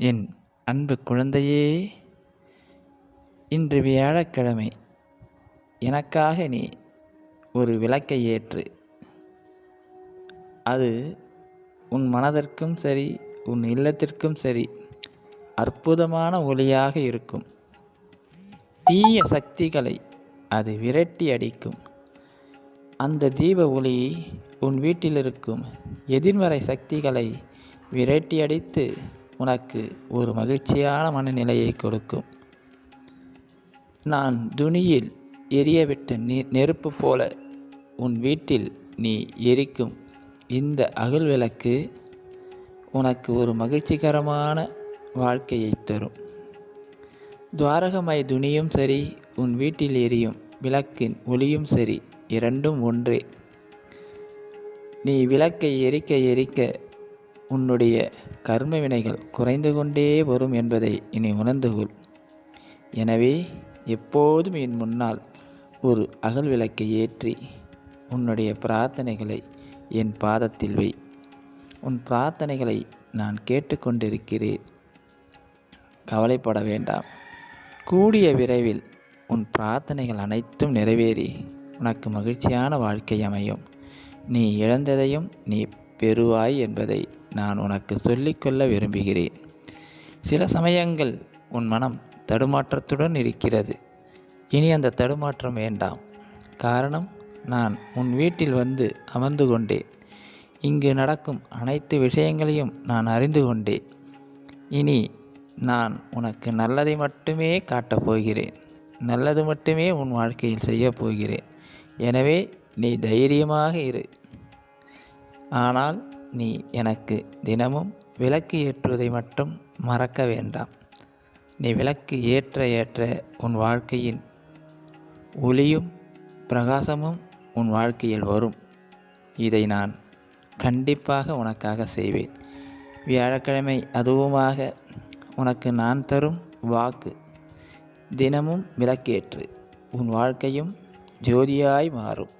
என் அன்பு குழந்தையே இன்று வியாழக்கிழமை எனக்காக நீ ஒரு விளக்கை ஏற்று. அது உன் மனதிற்கும் சரி உன் இல்லத்திற்கும் சரி அற்புதமான ஒளியாக இருக்கும். தீய சக்திகளை அது விரட்டி அடிக்கும். அந்த தீப ஒளி உன் வீட்டில் இருக்கும் எதிர்மறை சக்திகளை விரட்டி அடித்து உனக்கு ஒரு மகிழ்ச்சியான மனநிலையை கொடுக்கும். நான் துணியில் எரியவிட்ட நீ நெருப்பு போல உன் வீட்டில் நீ எரிக்கும் இந்த அகல் விளக்கு உனக்கு ஒரு மகிழ்ச்சிகரமான வாழ்க்கையை தரும். துவாரகமாய் துணியும் சரி உன் வீட்டில் எரியும் விளக்கின் ஒளியும் சரி இரண்டும் ஒன்றே. நீ விளக்கை எரிக்க எரிக்க உன்னுடைய கர்ம வினைகள் குறைந்து கொண்டே வரும் என்பதை இனி உணர்ந்து கொள். எனவே எப்போதும் என் முன்னால் ஒரு அகல் விளக்கை ஏற்றி உன்னுடைய பிரார்த்தனைகளை என் பாதத்தில் வை. உன் பிரார்த்தனைகளை நான் கேட்டுக்கொண்டிருக்கிறேன் கவலைப்பட வேண்டாம். கூடிய விரைவில் உன் பிரார்த்தனைகள் அனைத்தும் நிறைவேறி உனக்கு மகிழ்ச்சியான வாழ்க்கை அமையும். நீ இழந்ததையும் நீ பெறுவாய் என்பதை நான் உனக்கு சொல்லிக்கொள்ள விரும்புகிறேன். சில சமயங்கள் உன் மனம் தடுமாற்றத்துடன் இருக்கிறது. இனி அந்த தடுமாற்றம் வேண்டாம். காரணம் நான் உன் வீட்டில் வந்து அமர்ந்து கொண்டேன். இங்கு நடக்கும் அனைத்து விஷயங்களையும் நான் அறிந்து கொண்டேன். இனி நான் உனக்கு நல்லதை மட்டுமே காட்டப் போகிறேன். நல்லது மட்டுமே உன் வாழ்க்கையில் செய்யப் போகிறேன். எனவே நீ தைரியமாக இரு. ஆனால் நீ எனக்கு தினமும் விளக்கு ஏற்றுவதை மட்டும் மறக்க வேண்டாம். நீ விளக்கு ஏற்ற ஏற்ற உன் வாழ்க்கையின் ஒளியும் பிரகாசமும் உன் வாழ்க்கையில் வரும். இதை நான் கண்டிப்பாக உனக்காக செய்வேன். வியாழக்கிழமை அதுவுமாக உனக்கு நான் தரும் வாக்கு. தினமும் விளக்கேற்று உன் வாழ்க்கையும் ஜோதியாய் மாறும்.